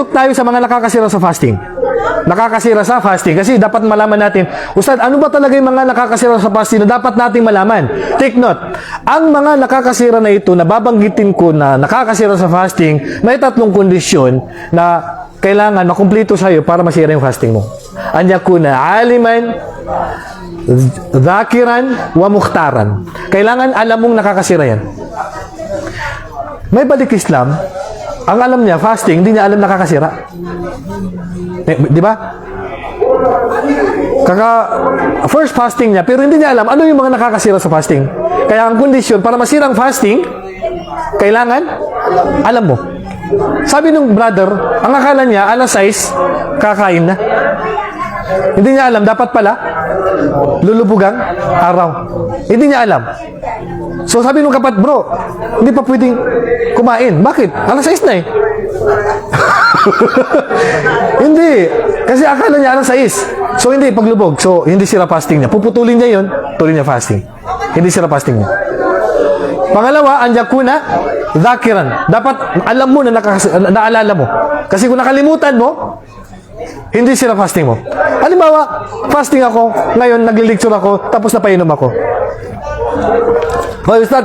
Pasok tayo sa mga nakakasira sa fasting. Nakakasira sa fasting. Kasi dapat malaman natin, Ustad, ano ba talaga yung mga nakakasira sa fasting na dapat nating malaman? Take note, ang mga nakakasira na ito, na babanggitin ko na nakakasira sa fasting, may tatlong kondisyon na kailangan makumpleto sa'yo para masira yung fasting mo. Anya kuna, aliman, dhakiran, wa mukhtaran. Kailangan alam mong nakakasira yan. May balik Islam, ang alam niya, fasting, hindi niya alam nakakasira. Eh, di ba? Kaka, first fasting niya, pero hindi niya alam ano yung mga nakakasira sa fasting. Kaya ang kondisyon, para masira ang fasting, kailangan, alam mo. Sabi nung brother, ang akala niya, alas 6, kakain na. Hindi niya alam, dapat pala, lulubugang araw. Hindi niya alam. So sabi nung kapat, bro, hindi pa pwedeng kumain. Bakit? Alas 6 na eh. hindi. Kasi akala niya alas 6. So hindi, paglubog. So hindi sira fasting niya. Puputulin niya yon tuloy niya fasting. Hindi sira fasting niya. Pangalawa, andiyan kuna, dhakiran. Dapat alam mo na nakakas- na- naalala mo. Kasi kung nakalimutan mo, hindi sila fasting mo. Halimbawa, fasting ako, ngayon naglilecture ako, tapos napainom ako. Hoy, Ustad,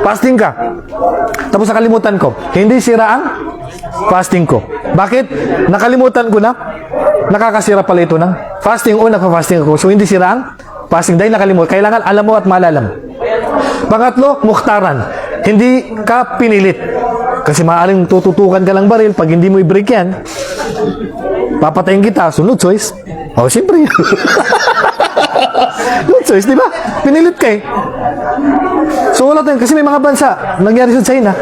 fasting ka. Tapos nakalimutan ko. Hindi sira ang fasting ko. Bakit? Nakalimutan ko na. Nakakasira pala ito ng fasting o nagpa-fasting ako. So, hindi sira ang fasting dahil nakalimutan. Kailangan alam mo at maalala mo. Pangatlo, mukhtaran. Hindi ka pinilit. Kasi maaaring tututukan ka lang baril pag hindi mo i-break yan. Papatayin kita. So, no choice. Oh, siyempre. no choice, di ba? Pinilit ka eh. So, wala tayong, kasi may mga bansa, nangyari sa China.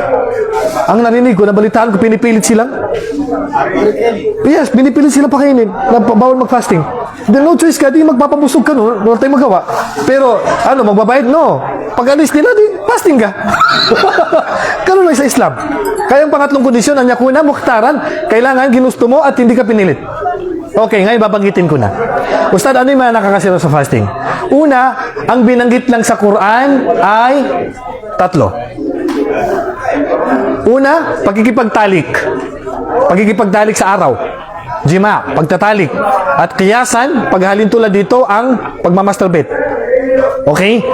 Ang narinig ko, nabalitaan ko, pinipilit silang. Yes, pinipilit silang pakainin. Na bawal mag-fasting. Then no choice ka, di magpapabusog ka, no? Wala tayong magawa. Pero, ano, magbabayad? No. Pag alis nila, di, fasting ka. Ganun lang sa Islam. Kaya ang pangatlong kondisyon, ang yakuna, mukhtaran, kailangan ginusto mo at hindi ka pinilit. Okay, ngayon babanggitin ko na. Ustad, ano yung mga nakakasira sa fasting? Una, ang binanggit lang sa Quran ay tatlo. Una, pagkikipagtalik. Pagkikipagtalik sa araw. Jima, pagtatalik. At kiyasan, paghalin tulad dito ang pagmamasturbate. Okay?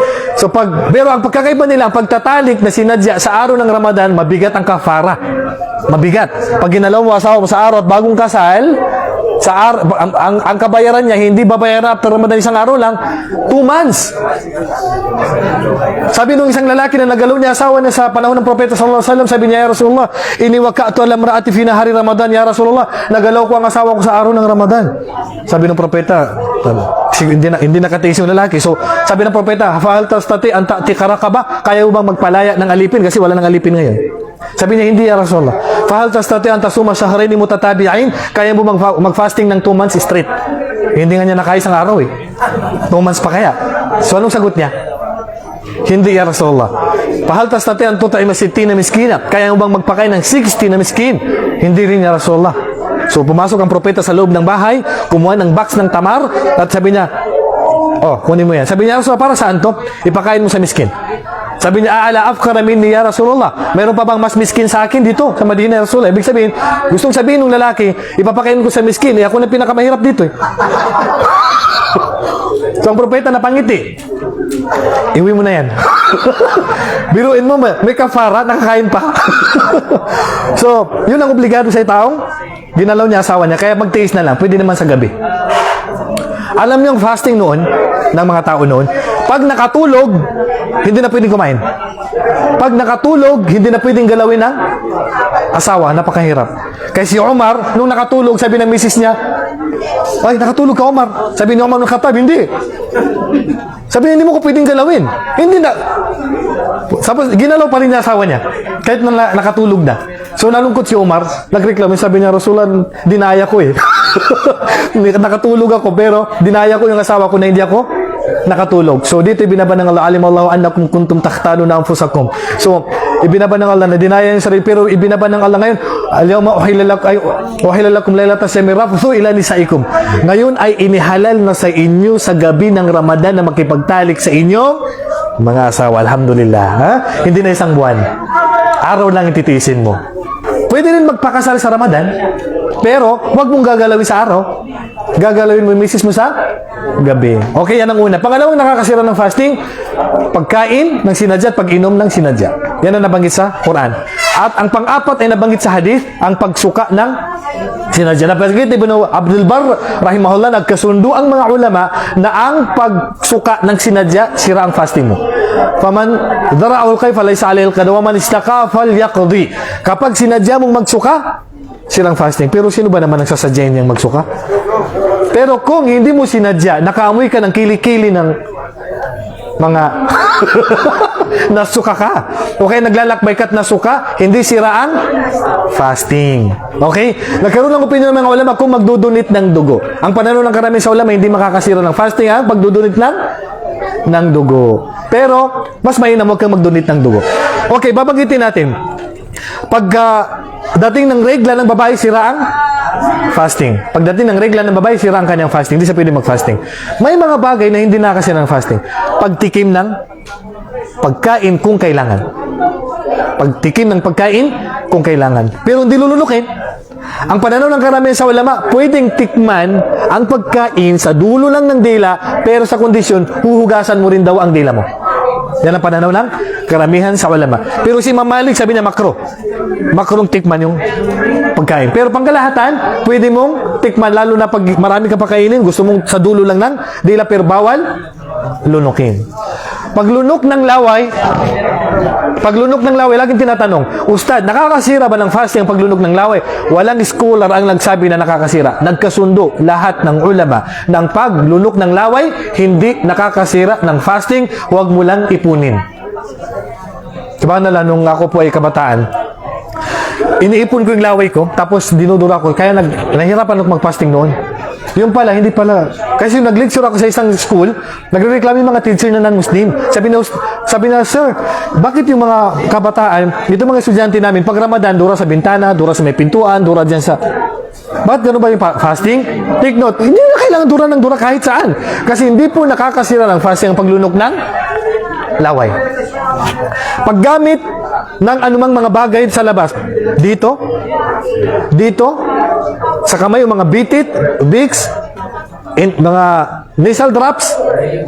So pag pero ang pagkakaiba nila pagtatalik na sinadya sa araw ng Ramadan, mabigat ang kafara. Mabigat. Pag ginalaw mo asawa mo sa araw at bagong kasal, sa ar ang, ang, ang kabayaran niya hindi babayaran after Ramadan isang araw lang, two months. Sabi nung isang lalaki na nagalaw niya asawa niya sa panahon ng propeta sallallahu alaihi wasallam, sabi niya, Ya Rasulullah, ini waka'tu ala mraati fi nahari Ramadan, Ya Rasulullah, nagalaw ko ang asawa ko sa araw ng Ramadan. Sabi ng propeta, hindi na hindi nakatiis yung lalaki. So, sabi ng propeta, "Fahal tastati an ta'ti karakaba?" Kaya mo bang magpalaya ng alipin kasi wala nang alipin ngayon? Sabi niya, hindi ya Rasulullah. Fahal tastati an tasuma shahrayn mutatabi'ain? Kaya mo bang fa- mag-fasting ng 2 months straight? Hindi nga niya nakaya isang araw eh. 2 months pa kaya. So, anong sagot niya? Hindi ya Rasulullah. Pahal tastati an tuta'im 60 na miskina. Kaya mo bang magpakain ng 60 na miskin? Hindi rin ya Rasulullah. So pumasok ang propeta sa loob ng bahay, kumuha ng box ng tamar, at sabi niya, oh, kunin mo yan. Sabi niya, Rasulullah, para saan to? Ipakain mo sa miskin. Sabi niya, aala afkara minni ya Rasulullah. Meron pa bang mas miskin sa akin dito sa Madina ya Rasulullah? Ibig sabihin, gustong sabihin ng lalaki, ipapakain ko sa miskin. Eh, ako na pinakamahirap dito eh. so ang propeta napangiti. Iwi mo na yan. Biruin mo, may kafara, nakakain pa. so, yun ang obligado sa taong ginalaw niya asawa niya, kaya magtiis na lang, pwede naman sa gabi. Alam niyo fasting noon, ng mga tao noon, pag nakatulog, hindi na pwedeng kumain. Pag nakatulog, hindi na pwedeng galawin ng asawa, napakahirap. Kaya si Omar, nung nakatulog, sabi ng misis niya, ay, nakatulog ka, Omar. Sabi ni Omar nung Khattab, hindi. Sabi niya, hindi mo ko pwedeng galawin. Hindi na. Tapos, ginalaw pa rin niya asawa niya. Kahit na- nakatulog na. So, nalungkot si Omar. Nagreklamo. Sabi niya, Rasulan, dinaya ko eh. nakatulog ako, pero dinaya ko yung asawa ko na hindi ako nakatulog. So, dito ibinaba ng Allah, alim Allah annakum kuntum takhtanu na anfusakum. So, ibinaba ng Allah na dinaya yung sarili, pero ibinaba ng Allah ngayon, alyawma uhilalakum ay uhilalakum laylata siyami rafsu ila nisaikum. Ngayon ay inihalal na sa inyo sa gabi ng Ramadan na makipagtalik sa inyong mga asawa. Alhamdulillah. Ha? Hindi na isang buwan. Araw lang ititiisin mo. Pwede rin magpakasal sa Ramadan, pero wag mong gagalawin sa araw. Gagalawin mo yung misis mo sa gabi. Okay, yan ang una. Pangalawang nakakasira ng fasting, pagkain ng sinadya at pag-inom ng sinadya. Yan ang nabanggit sa Quran. At ang pang-apat ay nabanggit sa hadith, ang pagsuka ng sinadya. Nabanggit Ibn Abdul Bar, rahimahullah, nagkasundo ang mga ulama na ang pagsuka ng sinadya, sira ang fasting mo. Faman dara'ul kay falaysa alayhi al-qada wa man istaka falyaqdi. Kapag sinadya mong magsuka, sirang fasting. Pero sino ba naman nagsasadya niyang magsuka? Pero kung hindi mo sinadya, nakaamoy ka ng kilikili ng mga nasuka ka. Okay, naglalakbay ka at nasuka, hindi sira ang fasting. Okay? Nagkaroon ng opinion ng mga ulama kung magdudunit ng dugo. Ang pananaw ng karamihan sa ulama, hindi makakasira ng fasting ha, pagdudunit ng ng dugo. Pero, mas mainam huwag kang magdunit ng dugo. Okay, babanggitin natin. Pagka dating ng regla ng babae, sira ang fasting. Pagdating ng regla ng babae, sira ang kanyang fasting. Hindi siya pwede mag-fasting. May mga bagay na hindi nakasira ng fasting. Pagtikim ng pagkain kung kailangan. Pagtikim ng pagkain kung kailangan. Pero hindi lulunukin. Ang pananaw ng karamihan sa ulama, pwedeng tikman ang pagkain sa dulo lang ng dila, pero sa kondisyon, huhugasan mo rin daw ang dila mo. Yan ang pananaw ng karamihan sa ulama. Pero si Imam Malik sabi niya makro. Makrong tikman yung pagkain. Pero pangkalahatan, pwede mong tikman lalo na pag marami ka pakainin, gusto mong sa dulo lang ng dila pero bawal lunukin. Paglunok ng laway, paglunok ng laway, laging tinatanong, Ustad, nakakasira ba ng fasting ang paglunok ng laway? Walang scholar ang nagsabi na nakakasira. Nagkasundo lahat ng ulama ng paglunok ng laway, hindi nakakasira ng fasting, huwag mo lang ipunin. Diba na nung ako po ay kabataan, iniipon ko yung laway ko, tapos dinudura ko, kaya nag, nahirapan ako mag-fasting noon. Yung pala, hindi pala. Kasi yung nag-lecture ako sa isang school, nagre-reklamo yung mga teacher na non-Muslim. Sabi na, sabi na, Sir, bakit yung mga kabataan, dito mga estudyante namin, pag Ramadan, dura sa bintana, dura sa may pintuan, dura dyan sa... Bakit ganun ba yung fasting? Take note, hindi na kailangan dura ng dura kahit saan. Kasi hindi po nakakasira ng fasting ang paglunok ng laway. Paggamit ng anumang mga bagay sa labas, dito, dito, sa kamay yung mga bitit, Vicks, in, mga nasal drops,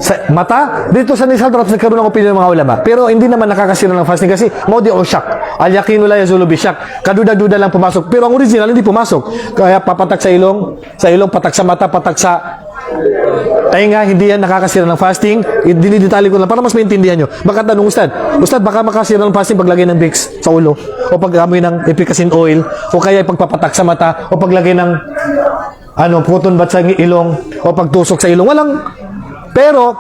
sa mata, dito sa nasal drops nagkaroon ng opinion ng mga ulama. Pero hindi naman nakakasira ng fasting kasi modi o shock. Al yakinu la yazulu bi shock. Kaduda-duda lang pumasok. Pero ang original hindi pumasok. Kaya papatak sa ilong, sa ilong patak sa mata, patak sa Tayo hindi yan nakakasira ng fasting. Dinidetali ko lang para mas maintindihan nyo. Baka tanong, Ustad, Ustad, baka makasira ng fasting paglagay ng Vicks sa ulo, o pag-amoy ng efficacy oil, o kaya pagpapatak sa mata, o paglagay ng ano, puton bat sa ilong, o pagtusok sa ilong. Walang, pero,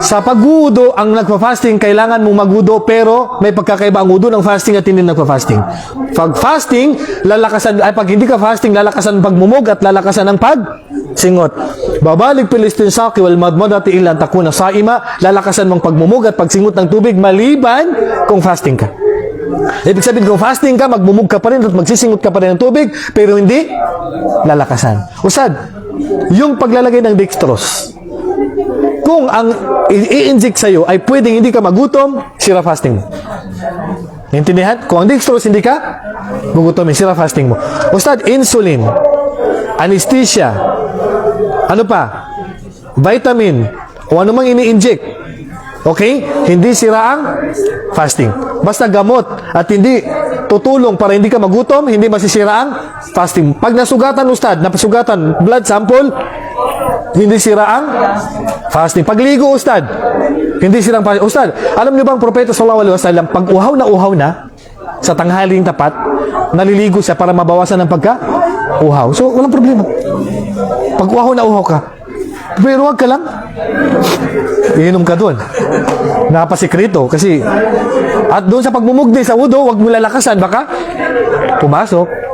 sa pag-udo, ang nagpa-fasting, kailangan mong mag-udo, pero may pagkakaiba ang udo ng fasting at hindi nagpa-fasting. Pag fasting, lalakasan, ay pag hindi ka fasting, lalakasan ang pagmumog at lalakasan ang pag singot. Babalik Pilistin sa wal madmadati ilan takuna saima, lalakasan mong pagmumog at pagsingot ng tubig maliban kung fasting ka. Ibig sabihin, kung fasting ka, magmumug ka pa rin at magsisingot ka pa rin ng tubig, pero hindi lalakasan. Usad, yung paglalagay ng dextrose, kung ang i-inject sa'yo ay pwedeng hindi ka magutom, sira fasting mo. Naintindihan? Kung ang dextrose hindi ka, gugutomin, sira fasting mo. Ustad, insulin, anesthesia, ano pa? Vitamin, o anumang ini-inject. Okay? Hindi sira ang fasting. Basta gamot at hindi tutulong para hindi ka magutom, hindi masisira ang fasting. Pag nasugatan, Ustad, napasugatan, blood sample, hindi sira ang fasting. Pagligo, Ustad, hindi sira ang fasting. Ustad, alam niyo bang Propeta Sallallahu Alaihi Wasallam, pag uhaw na uhaw na, sa tanghaling tapat, naliligo siya para mabawasan ng pagka uhaw. So, walang problema. Pag uhaw na uhaw ka, pero wag ka lang. Iinom ka doon. Napasikreto kasi at doon sa pagmumugdi sa udo, wag mo lalakasan baka pumasok.